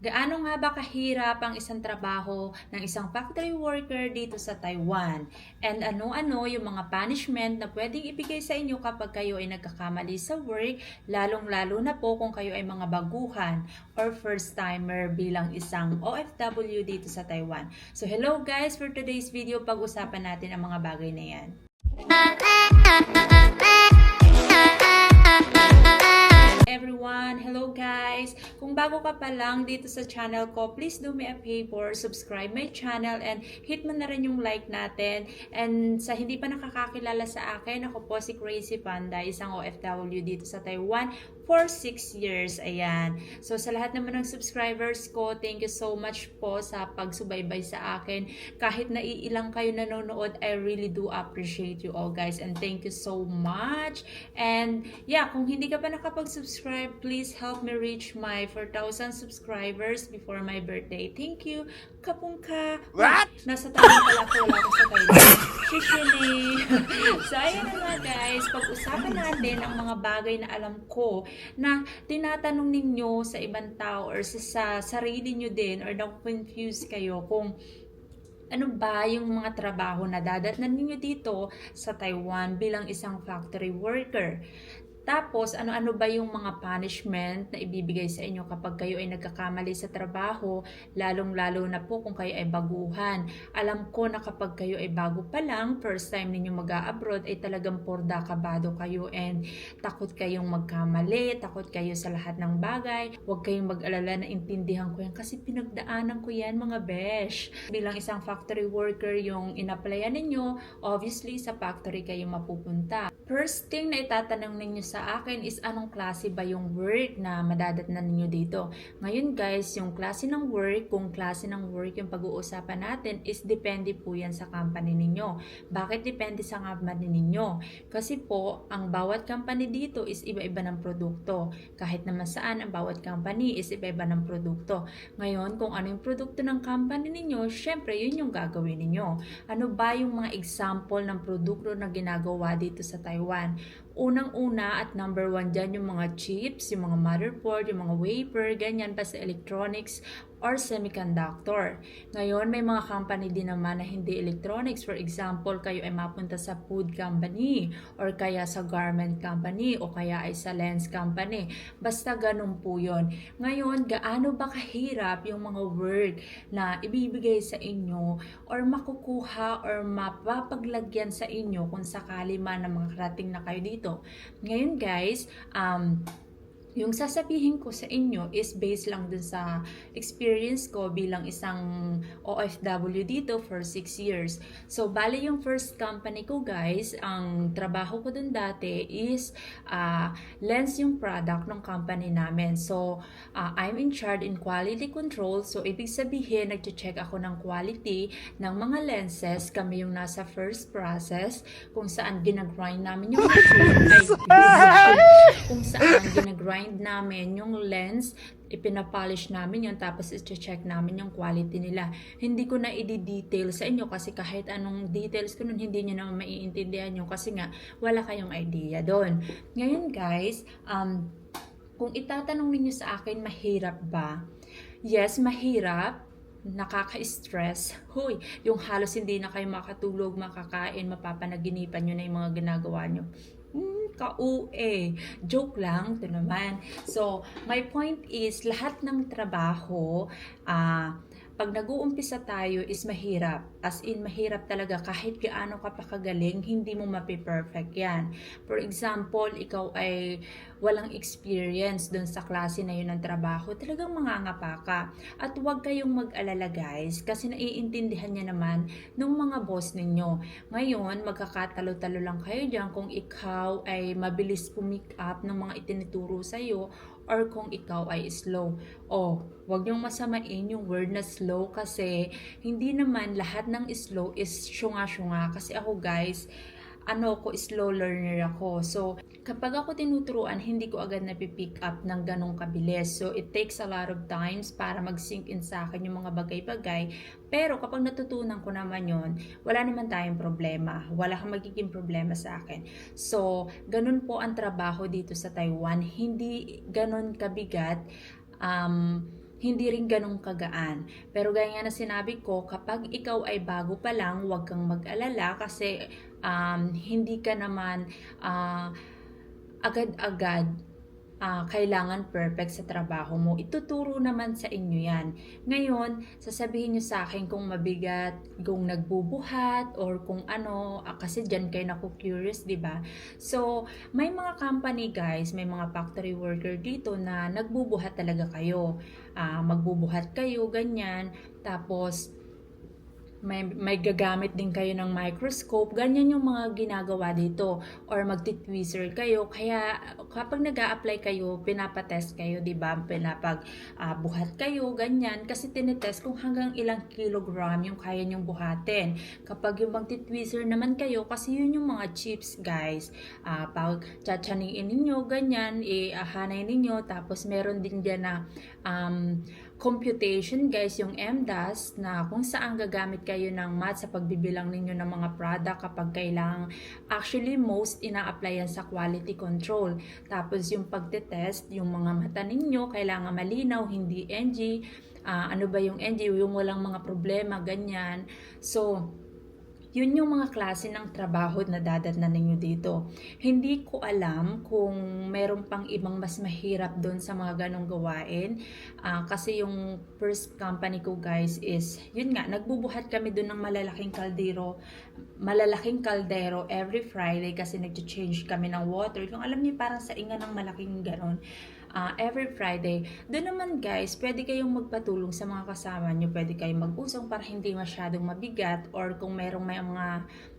Gaano nga ba kahirap ang isang trabaho ng isang factory worker dito sa Taiwan? And ano-ano yung mga punishment na pwedeng ibigay sa inyo kapag kayo ay nagkakamali sa work, lalong-lalo na po kung kayo ay mga baguhan or first-timer bilang isang OFW dito sa Taiwan. So hello guys, for today's video, pag-usapan natin ang mga bagay na yan. everyone! Hello guys! Kung bago ka pa lang dito sa channel ko, please do me a favor, subscribe my channel and hit mo na rin yung like natin. And sa hindi pa nakakakilala sa akin, ako po si Crazy Panda, isang OFW dito sa Taiwan for 6 years. Ayan. So sa lahat naman ng subscribers ko, thank you so much po sa pagsubaybay sa akin. Kahit na iilang kayo nanonood, I really do appreciate you all guys and thank you so much. And yeah, kung hindi ka pa nakapag-subscribe, please help me reach my 4,000 subscribers before my birthday. Thank you. Kapungka. What? Nasa tayo pala ko wala ko sa Thailand. Shishini. so, ayan na nga guys. Pag-usapan natin ang mga bagay na alam ko na tinatanong ninyo sa ibang tao or sa, sa sarili nyo din or na-confuse kayo kung ano ba yung mga trabaho na dadatnan ninyo dito sa Taiwan bilang isang factory worker. Tapos, ano-ano ba yung mga punishment na ibibigay sa inyo kapag kayo ay nagkakamali sa trabaho, lalong-lalo na po kung kayo ay baguhan. Alam ko na kapag kayo ay bago pa lang, first time ninyo mag-abroad, ay talagang porda kabado kayo and takot kayong magkamali, takot kayo sa lahat ng bagay. Huwag kayong mag-alala na intindihan ko yan kasi pinagdaanan ko yan mga besh. Bilang isang factory worker yung inapplyan ninyo, obviously sa factory kayo mapupunta. First thing na itatanong ninyo sa akin is anong klase ba yung work na madadatnan ninyo dito. Ngayon guys, yung klase ng work, kung klase ng work yung pag-uusapan natin is depende po yan sa company ninyo. Bakit depende sa company ninyo? Kasi po, ang bawat company dito is iba-iba ng produkto. Kahit naman saan, ang bawat company is iba-iba ng produkto. Ngayon, kung ano yung produkto ng company ninyo, syempre yun yung gagawin ninyo. Ano ba yung mga example ng produkto na ginagawa dito sa Taiwan? Unang-una at number one dyan yung mga chips, yung mga motherboard, yung mga wafer, ganyan pa sa electronics or semiconductor. Ngayon, may mga company din naman na hindi electronics. For example, kayo ay mapunta sa food company or kaya sa garment company o kaya ay sa lens company. Basta ganun po yun. Ngayon, gaano ba kahirap yung mga work na ibibigay sa inyo or makukuha or mapapaglagyan sa inyo kung sakali man na mga karating na kayo dito. Ngayon guys, um, yung sasabihin ko sa inyo is based lang dun sa experience ko bilang isang OFW dito for 6 years. So, bali yung first company ko guys, ang trabaho ko dun dati is uh, lens yung product ng company namin. So, uh, I'm in charge in quality control. So, ibig sabihin, nag-check ako ng quality ng mga lenses. Kami yung nasa first process kung saan ginagrind namin yung machine. Ay, kung saan ginagrind namin yung lens, ipinapolish namin yun, tapos i-check namin yung quality nila. Hindi ko na i-detail sa inyo kasi kahit anong details ko nun, hindi nyo naman maiintindihan nyo kasi nga, wala kayong idea doon. Ngayon guys, um, kung itatanong ninyo sa akin, mahirap ba? Yes, mahirap nakaka-stress. Hoy, yung halos hindi na kayo makatulog, makakain, mapapanaginipan nyo na yung mga ginagawa nyo hmm, ka-UE. Joke lang, ito naman. So, my point is, lahat ng trabaho, ah, uh, pag nag-uumpisa tayo is mahirap. As in, mahirap talaga kahit gaano ka pa kagaling, hindi mo mapiperfect yan. For example, ikaw ay walang experience dun sa klase na yun ng trabaho, talagang mangangapa ka. At huwag kayong mag-alala guys, kasi naiintindihan niya naman ng mga boss ninyo. Ngayon, magkakatalo-talo lang kayo dyan kung ikaw ay mabilis pumick up ng mga itinuturo sa'yo or kung ikaw ay slow. O, wag niyong masamain yung word na slow kasi hindi naman lahat ng slow is syunga-syunga. Kasi ako guys, ano ko, slow learner ako. So, kapag ako tinuturuan, hindi ko agad napipick up ng ganong kabilis. So, it takes a lot of times para mag-sink in sa akin yung mga bagay-bagay. Pero kapag natutunan ko naman yon wala naman tayong problema. Wala kang magiging problema sa akin. So, ganun po ang trabaho dito sa Taiwan. Hindi ganun kabigat. Um, hindi rin ganong kagaan. Pero gaya na sinabi ko, kapag ikaw ay bago pa lang, huwag kang mag-alala kasi um, hindi ka naman ah, agad-agad ah, kailangan perfect sa trabaho mo. Ituturo naman sa inyo yan. Ngayon, sasabihin nyo sa akin kung mabigat, kung nagbubuhat, or kung ano, ah, kasi dyan kayo naku-curious, di ba? So, may mga company guys, may mga factory worker dito na nagbubuhat talaga kayo. Ah, magbubuhat kayo, ganyan. Tapos, may, may gagamit din kayo ng microscope. Ganyan yung mga ginagawa dito. Or magtitweezer kayo. Kaya kapag nag apply kayo, pinapatest kayo, di ba? Pinapag ah, buhat kayo, ganyan. Kasi tinetest kung hanggang ilang kilogram yung kaya nyong buhatin. Kapag yung magtitweezer naman kayo, kasi yun yung mga chips, guys. Ah, pag tsatsaniin ninyo, ganyan, iahanay ninyo. Tapos meron din dyan na um, computation guys, yung MDAS na kung saan gagamit kayo ng math sa pagbibilang ninyo ng mga product kapag kailangan. Actually, most ina-apply yan sa quality control. Tapos yung pagtetest, yung mga mata ninyo, kailangan malinaw, hindi NG. Ah, ano ba yung NG? Yung walang mga problema, ganyan. So, yun yung mga klase ng trabaho na dadatnan ninyo dito. Hindi ko alam kung meron pang ibang mas mahirap doon sa mga ganong gawain. Ah, kasi yung first company ko guys is, yun nga, nagbubuhat kami doon ng malalaking kaldero, malalaking kaldero every Friday kasi nag-change kami ng water. Yung alam niyo parang sa inga ng malaking ganon ah, every Friday. Doon naman guys, pwede kayong magpatulong sa mga kasama nyo. Pwede kayong mag-usong para hindi masyadong mabigat or kung merong may mga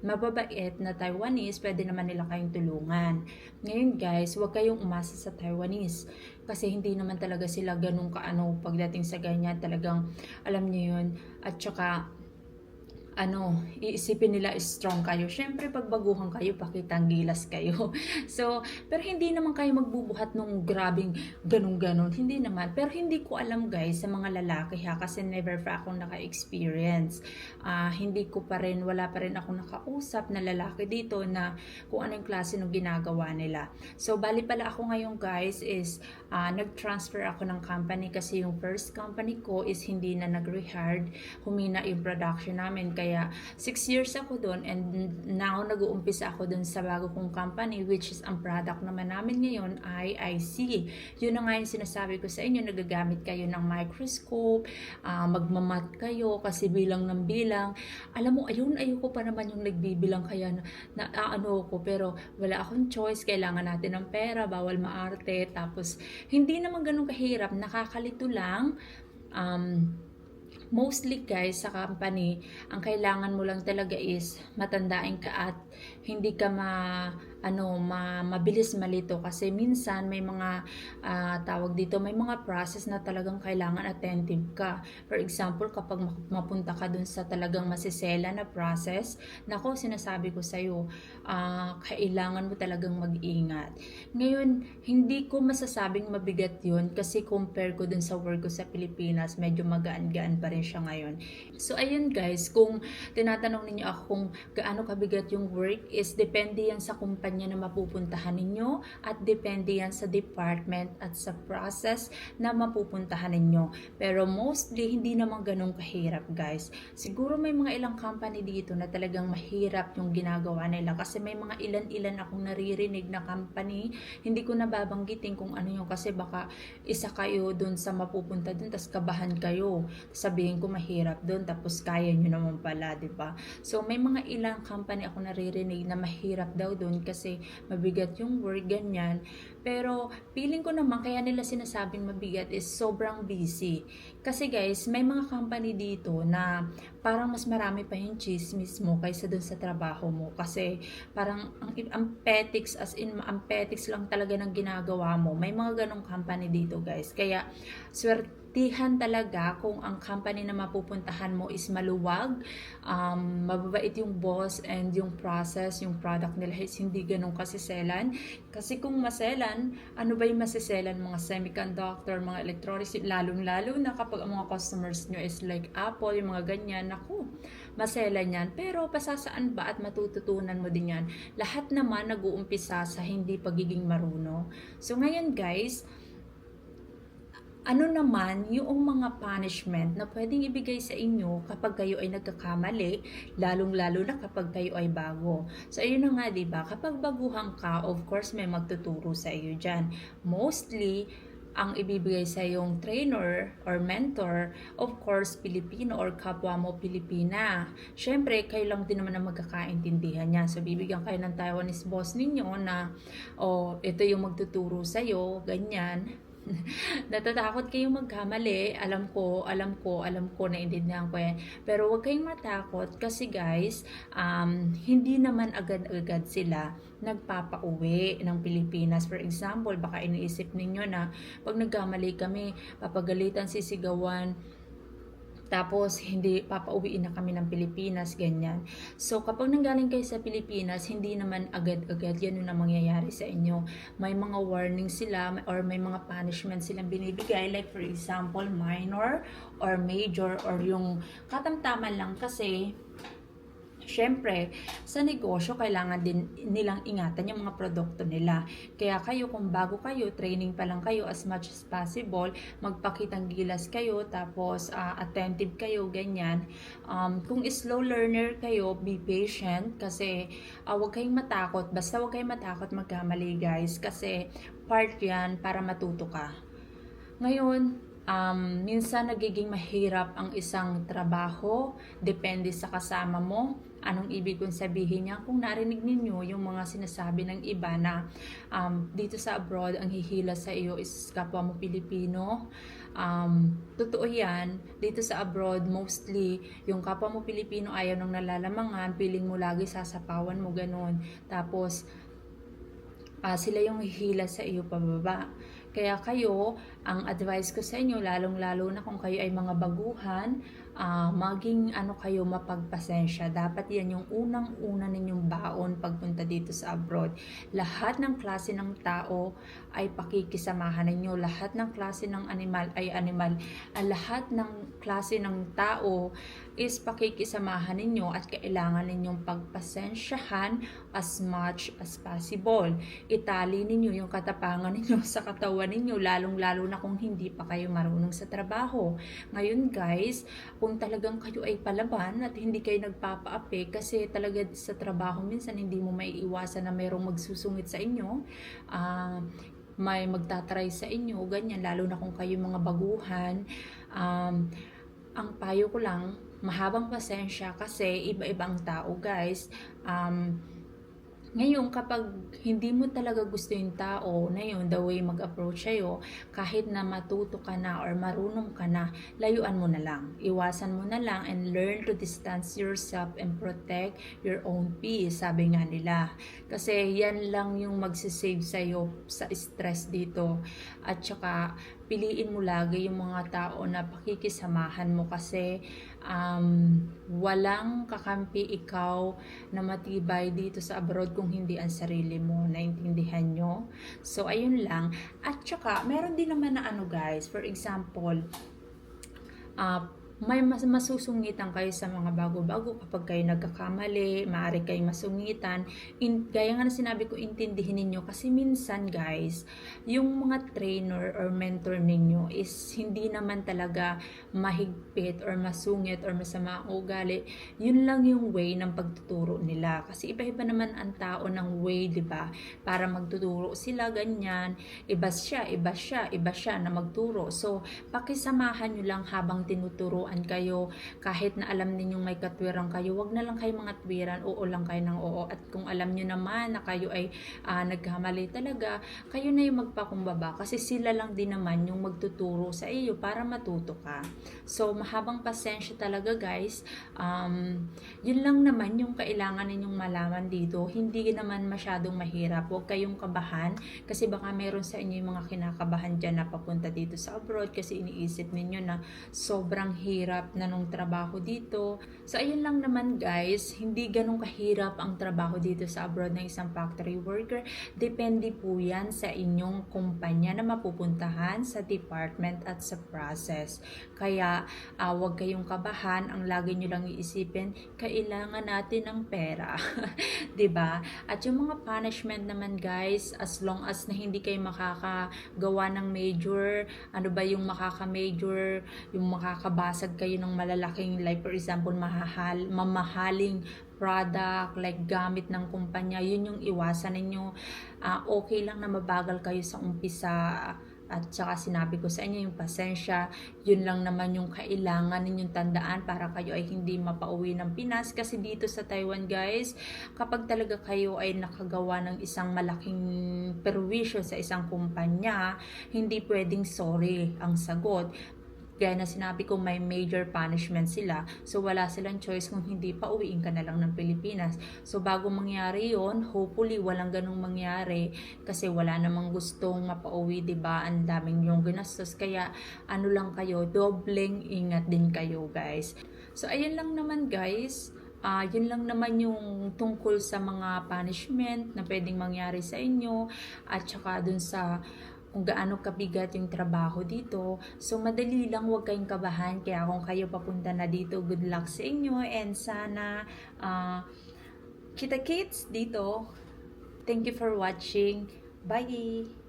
mababait na Taiwanese, pwede naman nila kayong tulungan. Ngayon guys, huwag kayong umasa sa Taiwanese kasi hindi naman talaga sila ganun kaano pagdating sa ganyan. Talagang alam niyo yun. At saka ano, iisipin nila strong kayo. Syempre, pag baguhan kayo, pakitang gilas kayo. So, pero hindi naman kayo magbubuhat nung grabing ganun-ganon. Hindi naman. Pero hindi ko alam guys sa mga lalaki ha, kasi never pa akong naka-experience. Ah, hindi ko pa rin, wala pa rin akong nakausap na lalaki dito na kung anong klase ng ginagawa nila. So, bali pala ako ngayon guys is ah, nag-transfer ako ng company kasi yung first company ko is hindi na nag-rehired. Humina yung production namin. Kaya 6 years ako doon and now nag-uumpisa ako doon sa bago kong company which is ang product naman namin ngayon ay IC. Yun na nga yung sinasabi ko sa inyo, nagagamit kayo ng microscope, ah, magmamat kayo kasi bilang ng bilang. Alam mo, ayun, ayoko pa naman yung nagbibilang kaya na, na ah, ano ko pero wala akong choice, kailangan natin ng pera, bawal maarte, tapos hindi naman ganun kahirap, nakakalito lang. Um, mostly guys sa company, ang kailangan mo lang talaga is matandain ka at hindi ka ma ano ma, mabilis malito. Kasi minsan may mga ah, tawag dito may mga process na talagang kailangan attentive ka. For example kapag mapunta ka dun sa talagang masisela na process nako sinasabi ko sa iyo kailangan mo talagang mag-ingat. Ngayon hindi ko masasabing mabigat yun kasi compare ko dun sa work ko sa Pilipinas medyo magaan-gaan pa rin siya ngayon. So ayun guys kung tinatanong ninyo ako kung gaano kabigat yung work is depende yan sa kumpanya na mapupuntahan ninyo at depende yan sa department at sa process na mapupuntahan ninyo. Pero mostly, hindi naman ganun kahirap guys. Siguro may mga ilang company dito na talagang mahirap yung ginagawa nila kasi may mga ilan-ilan akong naririnig na company. Hindi ko nababanggitin kung ano yung kasi baka isa kayo dun sa mapupunta dun tapos kabahan kayo. Sabihin ko mahirap dun tapos kaya nyo naman pala, ba? So may mga ilang company ako naririnig na mahirap daw dun kasi mabigat yung work, ganyan. Pero feeling ko naman kaya nila sinasabing mabigat is sobrang busy. Kasi guys, may mga company dito na parang mas marami pa yung chismis mo kaysa dun sa trabaho mo. Kasi parang ang, ang petics, as in ang petics lang talaga ng ginagawa mo. May mga ganong company dito guys. Kaya swertihan talaga kung ang company na mapupuntahan mo is maluwag, um, mababait yung boss and yung process, yung product nila is hindi ganun kasiselan. Kasi kung maselan, ano ba yung masiselan? Mga semiconductor, mga electronics, lalong-lalo na kapag ang mga customers nyo is like Apple, yung mga ganyan, naku, maselan yan. Pero pasasaan ba at matututunan mo din yan? Lahat naman nag-uumpisa sa hindi pagiging marunong. So ngayon guys, ano naman yung mga punishment na pwedeng ibigay sa inyo kapag kayo ay nagkakamali, lalong-lalo na kapag kayo ay bago. So, ayun na nga, di ba? Kapag baguhan ka, of course, may magtuturo sa iyo dyan. Mostly, ang ibibigay sa yung trainer or mentor, of course, Pilipino or kapwa mo Pilipina. Siyempre, kayo lang din naman ang magkakaintindihan niya. So, bibigyan kayo ng Taiwanese boss ninyo na, oh, ito yung magtuturo sa'yo, ganyan. Natatakot kayong magkamali. Alam ko, alam ko, alam ko na intindihan ko yan. Pero huwag kayong matakot kasi guys, um, hindi naman agad-agad sila nagpapauwi ng Pilipinas. For example, baka iniisip ninyo na pag nagkamali kami, papagalitan, sisigawan, tapos, hindi papauwiin na kami ng Pilipinas, ganyan. So, kapag nanggaling kayo sa Pilipinas, hindi naman agad-agad yan yung mangyayari sa inyo. May mga warning sila or may mga punishment silang binibigay. Like, for example, minor or major or yung katamtaman lang kasi Siyempre, sa negosyo, kailangan din nilang ingatan yung mga produkto nila. Kaya kayo, kung bago kayo, training pa lang kayo as much as possible, magpakitang gilas kayo, tapos ah, attentive kayo, ganyan. Um, kung slow learner kayo, be patient kasi ah, huwag kayong matakot. Basta huwag kayong matakot magkamali, guys. Kasi part yan para matuto ka. Ngayon, um, minsan nagiging mahirap ang isang trabaho, depende sa kasama mo. Anong ibig kong sabihin niya? Kung narinig ninyo yung mga sinasabi ng iba na um, dito sa abroad, ang hihila sa iyo is kapwa mo Pilipino. Um, totoo yan. Dito sa abroad, mostly, yung kapwa mo Pilipino ayaw nang nalalamangan, piling mo lagi sasapawan mo ganun. Tapos, ah, sila yung hihila sa iyo pababa. Kaya kayo, ang advice ko sa inyo, lalong-lalo na kung kayo ay mga baguhan, ah, maging ano kayo mapagpasensya. Dapat yan yung unang-una ninyong baon pagpunta dito sa abroad. Lahat ng klase ng tao ay pakikisamahan ninyo. Lahat ng klase ng animal ay animal. Ang lahat ng klase ng tao is pakikisamahan ninyo at kailangan ninyong pagpasensyahan as much as possible. Itali ninyo yung katapangan ninyo sa katawan ninyo, lalong-lalo na kung hindi pa kayo marunong sa trabaho. Ngayon guys, kung talagang kayo ay palaban at hindi kayo nagpapaapi kasi talaga sa trabaho minsan hindi mo maiiwasan na mayroong magsusungit sa inyo, ah, may magtatry sa inyo, ganyan, lalo na kung kayo mga baguhan, um, ang payo ko lang, mahabang pasensya kasi iba-ibang tao guys. Um, ngayon, kapag hindi mo talaga gusto yung tao na yun, the way mag-approach sa'yo, kahit na matuto ka na or marunong ka na, layuan mo na lang. Iwasan mo na lang and learn to distance yourself and protect your own peace, sabi nga nila. Kasi yan lang yung magsisave sa'yo sa stress dito. At saka, piliin mo lagi yung mga tao na pakikisamahan mo kasi um, walang kakampi ikaw na matibay dito sa abroad kung hindi ang sarili mo. Naintindihan nyo? So, ayun lang. At saka, meron din naman na ano guys, for example, uh, may mas masusungitan kayo sa mga bago-bago kapag kayo nagkakamali, maaari kayong masungitan. In, gaya nga na sinabi ko, intindihin ninyo kasi minsan guys, yung mga trainer or mentor ninyo is hindi naman talaga mahigpit or masungit or masama ang ugali. Yun lang yung way ng pagtuturo nila. Kasi iba-iba naman ang tao ng way, di ba? Para magtuturo sila ganyan. Iba siya, iba siya, iba siya na magturo. So, pakisamahan nyo lang habang tinuturuan kayo. Kahit na alam ninyong may katwiran kayo, wag na lang kayo mga twiran, oo lang kayo ng oo. At kung alam nyo naman na kayo ay ah, nagkamali talaga, kayo na yung magpakumbaba. Kasi sila lang din naman yung magtuturo sa iyo para matuto ka. So, mahabang pasensya talaga guys. Um, yun lang naman yung kailangan ninyong malaman dito. Hindi naman masyadong mahirap. Huwag kayong kabahan kasi baka meron sa inyo yung mga kinakabahan dyan na papunta dito sa abroad kasi iniisip ninyo na sobrang hirap hirap na nung trabaho dito. So, ayun lang naman guys, hindi ganun kahirap ang trabaho dito sa abroad ng isang factory worker. Depende po yan sa inyong kumpanya na mapupuntahan sa department at sa process. Kaya, ah, huwag kayong kabahan. Ang lagi nyo lang iisipin, kailangan natin ng pera. ba? At yung mga punishment naman guys, as long as na hindi kayo makakagawa ng major, ano ba yung makaka-major, yung makakabasag kayo ng malalaking, like for example, mahahal, mamahaling product, like gamit ng kumpanya, yun yung iwasan ninyo. Ah, okay lang na mabagal kayo sa umpisa at saka sinabi ko sa inyo yung pasensya, yun lang naman yung kailangan ninyong tandaan para kayo ay hindi mapauwi ng Pinas kasi dito sa Taiwan guys, kapag talaga kayo ay nakagawa ng isang malaking perwisyo sa isang kumpanya, hindi pwedeng sorry ang sagot. Gaya na sinabi ko, may major punishment sila. So, wala silang choice kung hindi pa uwiin ka na lang ng Pilipinas. So, bago mangyari yon hopefully, walang ganong mangyari. Kasi wala namang gustong mapauwi, ba Ang daming yung ginastos. Kaya, ano lang kayo, dobleng ingat din kayo, guys. So, ayun lang naman, guys. Ah, yun lang naman yung tungkol sa mga punishment na pwedeng mangyari sa inyo at saka dun sa kung gaano kabigat yung trabaho dito. So, madali lang, huwag kayong kabahan. Kaya kung kayo papunta na dito, good luck sa inyo and sana ah, kita-kits dito. Thank you for watching. Bye!